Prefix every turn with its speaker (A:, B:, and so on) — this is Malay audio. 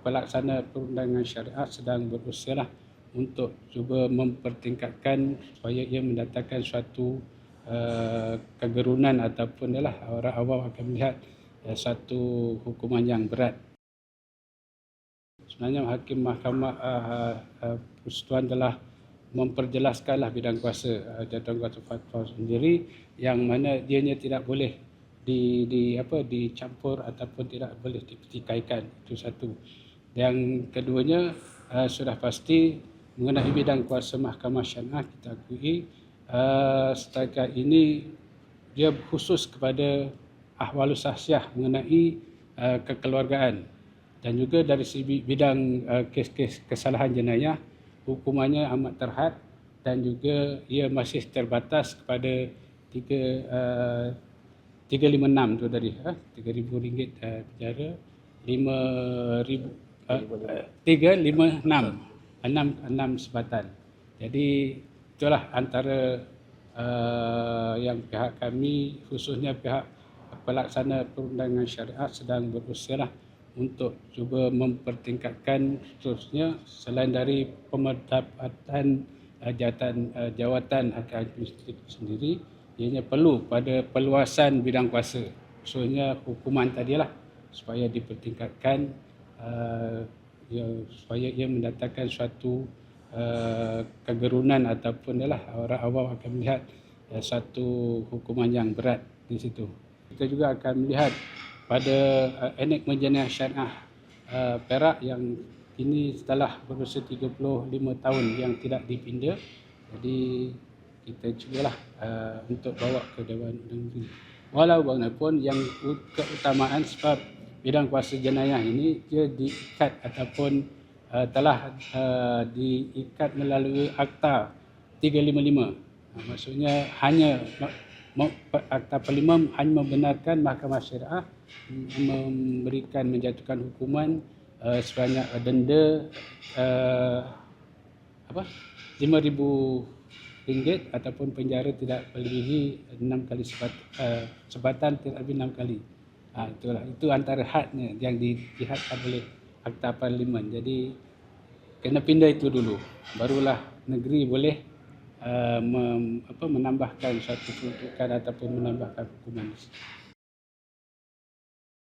A: pelaksana perundangan syariah sedang berusaha untuk cuba mempertingkatkan supaya ia mendatangkan suatu uh, kegerunan ataupun adalah orang awam akan melihat uh, satu hukuman yang berat. Sebenarnya Hakim Mahkamah uh, uh, Persekutuan telah memperjelaskanlah bidang kuasa uh, jatuh kuasa fatwa sendiri yang mana dianya tidak boleh di, di apa dicampur ataupun tidak boleh dipertikaikan itu satu. Yang keduanya uh, sudah pasti mengenai bidang kuasa mahkamah syariah kita akui uh, setakat ini dia khusus kepada ahwalus sahsiah mengenai uh, kekeluargaan dan juga dari segi bidang uh, kes-kes kesalahan jenayah hukumannya amat terhad dan juga ia masih terbatas kepada 3 uh, 356 tu tadi ha 3000 ringgit uh, penjara 5000 uh, 356 enam enam sebatan. Jadi itulah antara uh, yang pihak kami khususnya pihak pelaksana perundangan syariah sedang berusaha untuk cuba mempertingkatkan khususnya selain dari pemerdapatan uh, jawatan uh, jawatan hakim administratif sendiri ianya perlu pada peluasan bidang kuasa khususnya hukuman tadilah supaya dipertingkatkan uh, ia, supaya ia mendatangkan suatu uh, kegerunan ataupun adalah orang awam akan melihat uh, satu hukuman yang berat di situ. Kita juga akan melihat pada uh, enek menjenayah syariah uh, Perak yang ini setelah berusia 35 tahun yang tidak dipinda. Jadi kita cubalah uh, untuk bawa ke Dewan Undang. Walau bagaimanapun yang keutamaan sebab bidang kuasa jenayah ini dia diikat ataupun uh, telah uh, diikat melalui akta 355. Uh, maksudnya hanya akta parlimen hanya membenarkan mahkamah syariah memberikan menjatuhkan hukuman uh, sebanyak denda uh, apa 5000 ringgit ataupun penjara tidak melebihi 6 kali sebat, uh, sebatan tidak lebih 6 kali. Ha, itulah itu antara hadnya yang dihadkan oleh Akta Parlimen. Jadi kena pindah itu dulu. Barulah negeri boleh uh, mem, apa, menambahkan satu peruntukan ataupun menambahkan hukuman.